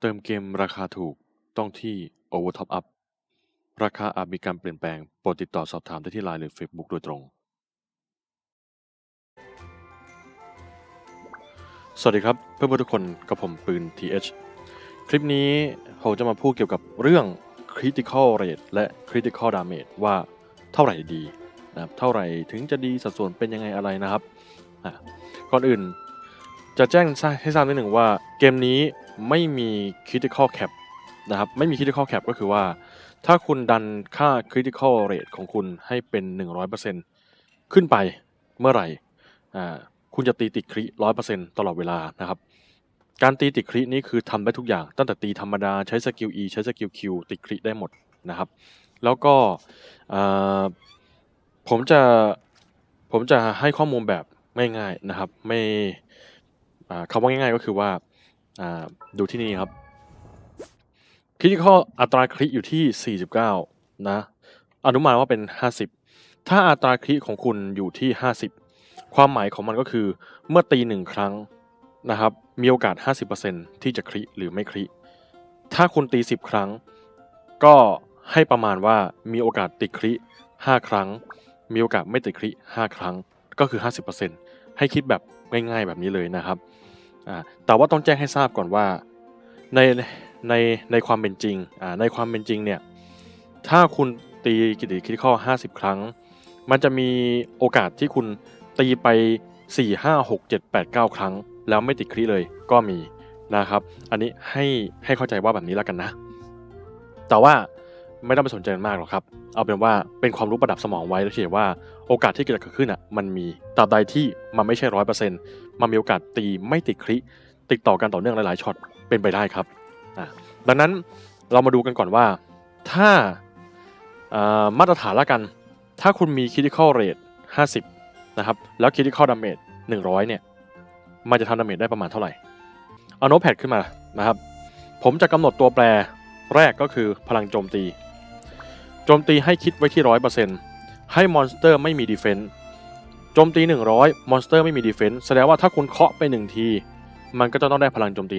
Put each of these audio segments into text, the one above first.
เติมเกมราคาถูกต้องที่ Overtop Up ราคาอาจมีการเปลี่ยนแปลง โปรดติดต่อสอบถามได้ที่ไลน์หรือ Facebook โดยตรง สวัสดีครับ เพื่อนๆทุกคนกับผมปืน TH คลิปนี้ผมจะมาพูดเกี่ยวกับเรื่อง Critical Rate และ Critical Damage ว่าเท่าไหร่ดีนะครับเท่าไหร่ถึงจะดีสัดส่วนเป็นยังไงอะไรนะครับก่อนอื่นจะแจ้งให้ทราบนิดหนึ่งว่าเกมนี้ ไม่มี critical cap นะครับไม่มี critical cap ก็คือว่า ถ้าคุณดันค่า critical rate ของคุณให้เป็น 100%ขึ้นไปเมื่อไหร่คุณจะตีติดคริ100%ตลอดเวลานะครับ การตีติดครินี่คือทำได้ทุกอย่าง ตั้งแต่ตีธรรมดาใช้สกิล E ใช้สกิล Q ติดคริได้หมดนะครับ แล้วก็ผมจะผมจะให้ข้อมูลแบบง่ายๆนะครับ ไม่คำว่าง่ายๆก็คือว่า ดูที่นี่ครับคริติคอลอัตราคริอยู่ที่ 49 นะ อนุมานว่าเป็น 50 ถ้าอัตราคริของคุณอยู่ที่ 50 ความหมายของมันก็คือ เมื่อตีหนึ่งครั้งนะครับ มีโอกาส 50%ที่จะคริหรือไม่คริถ้าคุณตี 10 ครั้ง ก็ให้ประมาณว่ามีโอกาสติดคริ5ครั้ง มีโอกาสไม่ติดคริ5ครั้ง ก็คือ 50%ให้คิดแบบง่ายๆแบบนี้เลยนะครับ แต่ว่าต้องแจ้งให้ทราบก่อนว่าในในในความเป็นจริงในความเป็นจริงเนี่ยถ้าคุณตีกิติคิดข้อ50 ครั้ง มันจะมีโอกาสที่คุณตีไป 4 5 6 7 8 9 ครั้ง แล้วไม่ติดคริเลยก็มีนะครับ อันนี้ให้ให้เข้าใจว่าแบบนี้แล้วกันนะ แต่ว่า ไม่ต้องไปสนใจมันมากหรอกครับ เอาเป็นว่าเป็นความรู้ประดับสมองไว้แล้วเฉยว่าโอกาสที่จะเกิดขึ้นอะมันมีตราบใดที่มันไม่ใช่ร้อยเปอร์เซ็นต์มันมีโอกาสตีไม่ติดคลิติดต่อกันต่อเนื่องหลายๆช็อตเป็นไปได้ครับดังนั้นเรามาดูกันก่อนว่า ถ้าอ่ามาตรฐานละกัน ถ้าคุณมี critical rate 50 นะครับ แล้ว critical damage 100 เนี่ย มันจะทำ damage ได้ประมาณเท่าไหร่ เอาโน้ตแพดขึ้นมานะครับ ผมจะกำหนดตัวแปรแรกก็คือพลังโจมตี โจมตีให้คิดไว้ที่100%ให้มอนสเตอร์ไม่มีดีเฟนส์โจมตี 100 มอนสเตอร์ไม่มีดีเฟนส์แสดงว่าถ้าคุณเคาะไป 1 ที มันก็จะต้องได้พลังโจมตี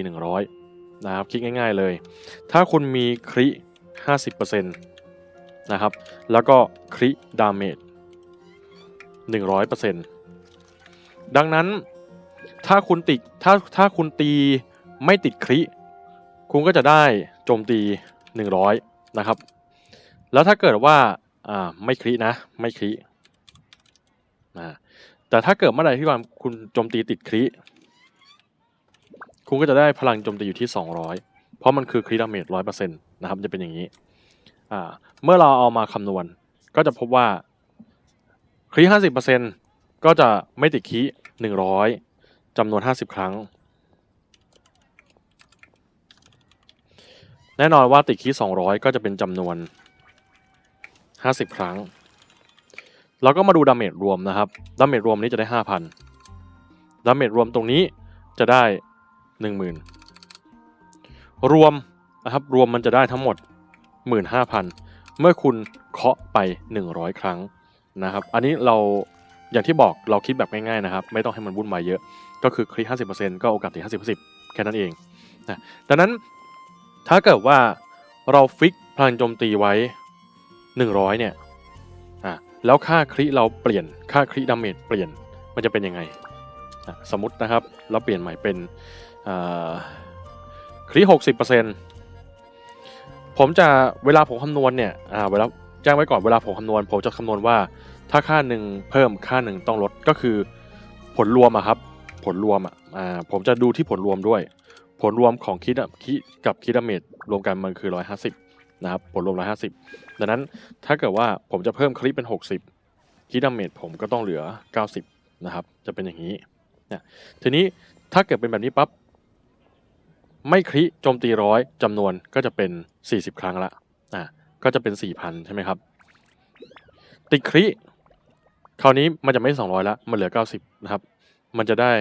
100 นะครับ คิดง่าย ๆเลย ถ้าคุณมีคริ 50%นะครับ แล้วก็คริดาเมจ100%ดังนั้นถ้าคุณติดถ้าถ้าคุณตีไม่ติดคริ คุณก็จะได้โจมตี 100 นะครับ แล้วถ้าเกิดว่าอ่าไม่ครินะ ไม่ครินะแต่ถ้าเกิดเมื่อไหร่ที่ว่าคุณโจมตีติดคริคุณก็จะได้พลังโจมตีอยู่ที่ 200 เพราะมันคือคริดาเมจ100%นต์นะครับจะเป็นอย่างนี้อ่าเมื่อเราเอามาคำนวณ ก็จะพบว่าคริ50%ก็จะไม่ติดคริ100จำนวน50ครั้ง แน่นอนว่าติดคีย์200ก็จะเป็นจำนวน 50ครั้งเราก็มาดูดาเมจรวมนะครับ ดาเมจรวมนี้จะได้5,000ดาเมจรวมตรงนี้จะได้10,000รวมนะครับรวมมันจะได้ทั้งหมด 15,000 เมื่อคุณเคาะไป 100 ครั้งนะครับ อันนี้เราอย่างที่บอกเราคิดแบบง่ายๆนะครับ ไม่ต้องให้มันวุ่นวายเยอะ ก็คือคลิก 50%ก็โอกาสติด50%แค่นั้นเองนะดังนั้นถ้าเกิดว่าเราฟิกพลังโจมตีไว้ 100 เนี่ยอะแล้วค่าคริเราเปลี่ยนค่าคริดาเมจเปลี่ยนมันจะเป็นยังไงอะสมมตินะครับเราเปลี่ยนใหม่เป็นอ่าคริ60%ผมจะเวลาผมคำนวณเนี่ยอ่าเวลาแจ้งไว้ก่อนเวลาผมคำนวณผมจะคำนวณว่าถ้าค่าหนึ่งเพิ่มค่าหนึ่งต้องลดก็คือผลรวมอะครับผลรวมอะอ่าผมจะดูที่ผลรวมด้วย ผลรวมของคิดคิกับคิดาเมจรวมกันมันคือ150 นะครับผลรวม 150 ดังนั้นถ้าเกิดว่าผมจะเพิ่มคลิปเป็น 60คิดดาเมจผมก็ต้องเหลือ 90 นะครับ จะเป็นอย่างนี้นะทีนี้ถ้าเกิดเป็นแบบนี้ปั๊บไม่คลิโจมตีร้อยจำนวนก็จะเป็น 40 ครั้งละอะก็จะเป็น 4,000 ใช่ไหมครับ ติดคลิคราวนี้มันจะไม่ 200 ละมันเหลือ 90 นะครับ มันจะได้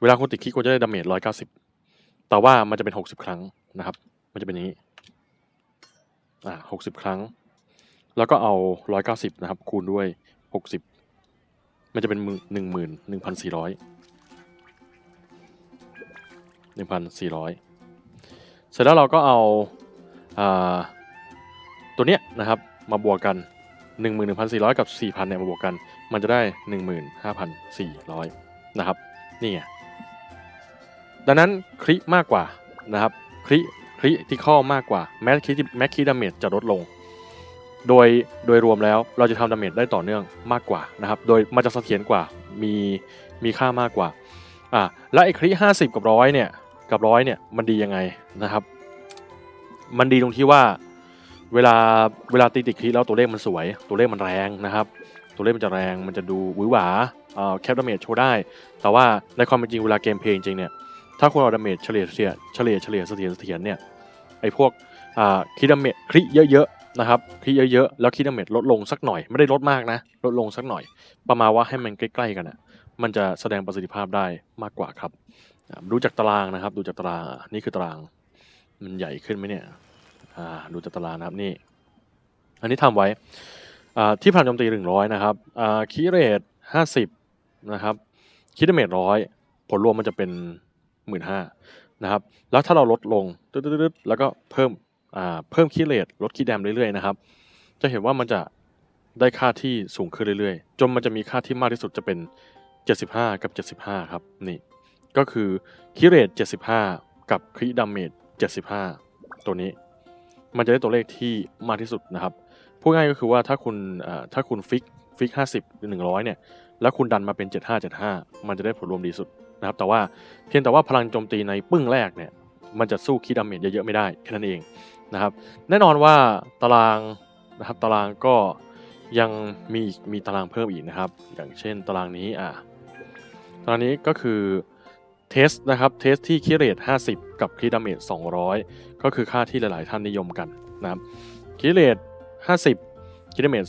เวลาคุณติดคลิคุณจะได้ดาเมจ190 แต่ว่ามันจะเป็น 60 ครั้งนะครับ มันจะเป็นอย่างนี้ อ่า60ครั้ง แล้วก็เอา190นะครับ คูณด้วย60มันจะเป็นหนึ่งหมื่นหนึ่งพันสี่ร้อยหนึ่งพันสี่ร้อยเสร็จแล้วเราก็เอาอ่าตัวเนี้ยนะครับมาบวกกัน 11,400 กับ 4,000เนี่ยมาบวกกัน มันจะได้ 15,400 นะครับ นี่ไง ดังนั้นคลิมากกว่านะครับ คลิ คลิที่ข้อมากกว่าแม้คลิแม้คลิดาเมจจะลดลง โดยโดยรวมแล้วเราจะทำดาเมจได้ต่อเนื่องมากกว่านะครับ โดยมันจะเสถียรกว่ามีมีค่ามากกว่าอ่าและไอ้คลิ50กับร้อยเนี่ยกับร้อยเนี่ยมันดียังไงนะครับ มันดีตรงที่ว่าเวลาเวลาตีติดคลิแล้วตัวเลขมันสวย ตัวเลขมันแรงนะครับ ตัวเลขมันจะแรงมันจะดูหวือหวาแคปดาเมจโชว์ได้ แต่ว่าในความเป็นจริงเวลาเกมเพลย์จริงเนี่ยถ้าคุณเอาดาเมจเฉลี่ยเฉลี่ยเฉลี่ยเฉลี่ยเสถียรเสถียรเนี่ย ไอ้พวกคิดเมจคลิเยอะๆนะครับคลิเยอะๆแล้วคิดเมจลดลงสักหน่อยไม่ได้ลดมากนะ ลดลงสักหน่อย ประมาณว่าให้มันใกล้ๆกันอะมันจะแสดงประสิทธิภาพได้มากกว่าครับดูจากตารางนะครับ ดูจากตารางอะนี่คือตารางมันใหญ่ขึ้นไหมเนี่ยดูจากตารางนะครับนี่ อันนี้ทำไว้ที่ผ่านโจมตีหนึ่งร้อยนะครับคีเรทห้าสิบนะครับคิดเมจร้อยผลรวมมันจะเป็นหมื่นห้า นะครับแล้วถ้าเราลดลงตึ๊ดๆแล้วก็เพิ่มอ่าเพิ่มคีเรทลดคีแดมเรื่อยๆนะครับ จะเห็นว่ามันจะได้ค่าที่สูงขึ้นเรื่อยๆ จนมันจะมีค่าที่มากที่สุดจะเป็น 75 กับ 75 ครับนี่ ก็คือคีเรท75 กับคีดาเมจ75 ตัวนี้ มันจะได้ตัวเลขที่มากที่สุดนะครับพูดง่ายก็คือว่าถ้าคุณอ่อถ้าคุณฟิกฟิกห้าสิบหรือหนึ่งร้อยเนี่ย แล้วคุณดันมาเป็นเจ็ดห้าเจ็ดห้ามันจะได้ผลรวมดีสุด นะครับแต่ว่าเพียงแต่ว่าพลังโจมตีในปึ้งแรกเนี่ยมันจะสู้คีดาเมจเยอะๆไม่ได้แค่นั้นเองนะครับแน่นอนว่าตารางนะครับตารางก็ยังมีมีตารางเพิ่มอีกนะครับ อย่างเช่นตารางนี้อะตารางนี้ก็คือเทสนะครับเทสที่คีเรท50 กับคีดาเมจ200 ก็คือค่าที่หลาย ๆ ท่านนิยมกันนะครับคีเรท50คีดาเมจ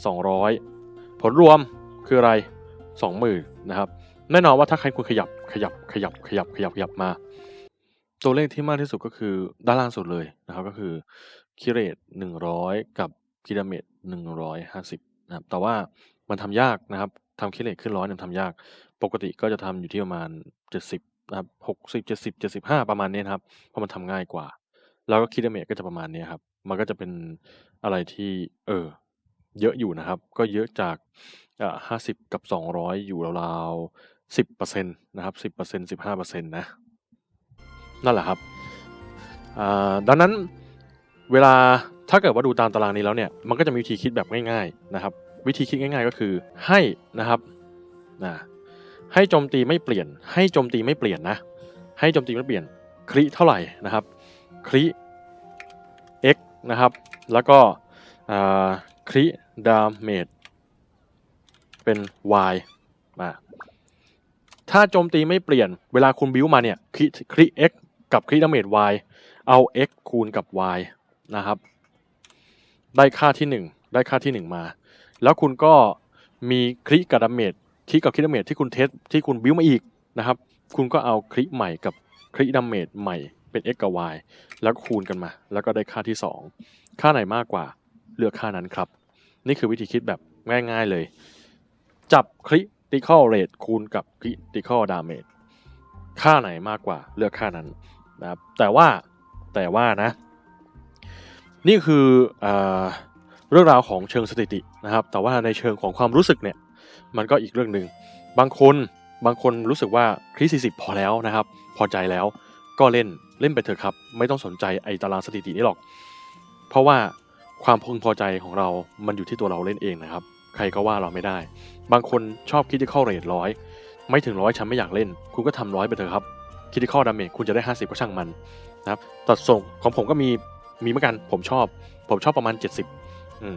200 ผลรวมคืออะไร 20,000นะครับแน่นอนว่าถ้าใครคุณขยับ ขยับขยับขยับขยับขยับมา ตัวเลขที่มากที่สุดก็คือด้านล่างสุดเลยนะครับก็คือคิเรต100 กับคิดาเมจ150นะครับแต่ว่ามันทำยากนะครับทำคิเรตขึ้นร้อยเนี่ยทำยาก ปกติก็จะทำอยู่ที่ประมาณ 70นะครับ60 70 75ประมาณนี้นครับเพราะมันทำง่ายกว่า แล้วก็คิดเมจก็จะประมาณนี้ครับมันก็จะเป็นอะไรที่เออเยอะอยู่นะครับ ก็เยอะจากห้าสิบกับสองร้อยอยู่ราว สิบเปอร์เซ็นต์นะครับสิบเปอร์เซ็นต์สิบห้าเปอร์เซ็นต์นะนั่นแหละครับดังนั้นเวลาถ้าเกิดว่าดูตามตารางนี้แล้วเนี่ยมันก็จะมีวิธีคิดแบบง่ายๆนะครับ วิธีคิดง่าย ๆ ก็คือให้นะครับนะให้โจมตีไม่เปลี่ยน ให้โจมตีไม่เปลี่ยนนะ ให้โจมตีไม่เปลี่ยนคริเท่าไหร่นะครับคริ x นะครับ แล้วก็คริดาเมจเป็น y มา ถ้าโจมตีไม่เปลี่ยนเวลาคุณบิวมาเนี่ยคริคริ x กับคริดาเมจ y เอา x คูณกับ y นะครับ ได้ค่าที่ 1 ได้ค่าที่ 1 มา แล้วคุณก็มีคริกับดาเมจคริกับคริดาเมจที่คุณเทสที่คุณบิวมาอีกนะครับ คุณก็เอาคริใหม่กับคริดาเมจใหม่เป็น x กับ y แล้วคูณกันมา แล้วก็ได้ค่าที่ 2 ค่าไหนมากกว่าเลือกค่านั้นครับ นี่คือวิธีคิดแบบง่าย ๆเลย จับคลิ critical rate คูณกับ critical damage ค่าไหนมากกว่าเลือกค่านั้นนะครับแต่ว่าแต่ว่านะ นี่คืออเรื่องราวของเชิงสถิตินะครับ แต่ว่าในเชิงของความรู้สึกเนี่ย มันก็อีกเรื่องหนึ่งบางคนบางคนรู้สึกว่าคริส40พอแล้วนะครับ พอใจแล้วก็เล่นเล่นไปเถอะครับ ไม่ต้องสนใจไอ้ตารางสถิตินี่หรอก เพราะว่าความพึงพอใจของเรามันอยู่ที่ตัวเราเล่นเองนะครับ ใครก็ว่าเราไม่ได้ บางคนชอบคิดที่เข้าเรทร้อยไม่ถึงร้อยฉันไม่อยากเล่น คุณก็ทำร้อยไปเถอะครับคิดที่เข้าดาเมจคุณจะได้ 50 ก็ช่างมันนะครับแต่ส่งของผมก็มีมีเหมือนกัน ผมชอบ ผมชอบประมาณ 70อืม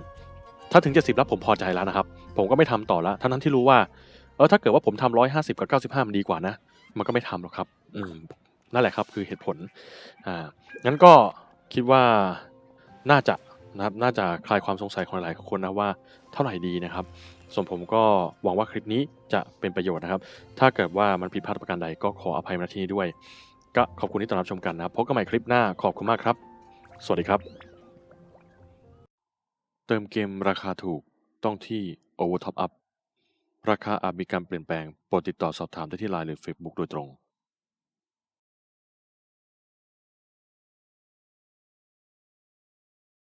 ถ้าถึง 70 แล้วผมพอใจแล้วนะครับ ผมก็ไม่ทำต่อแล้วทั้งนั้นที่รู้ว่าเออถ้าเกิดว่าผมทำร้อยห้าสิบกับเก้าสิบห้ามันดีกว่านะ มันก็ไม่ทำหรอกครับ อืมนั่นแหละครับคือเหตุผลอ่างั้นก็คิดว่าน่าจะ นะครับน่าจะคลายความสงสัยของหลายคนนะว่าเท่าไหร่ดีนะครับส่วนผมก็หวังว่าคลิปนี้จะเป็นประโยชน์นะครับ ถ้าเกิดว่ามันผิดพลาดประการใดก็ขออภัยมาที่นี้ด้วย ก็ขอบคุณที่ติดตามชมกันนะครับพบกันใหม่คลิปหน้าขอบคุณมากครับ สวัสดีครับ เติมเกมราคาถูกต้องที่ Over Top Up ราคาอาจมีการเปลี่ยนแปลงโปรดติดต่อสอบถามได้ที่ไลน์หรือ Facebook โดยตรง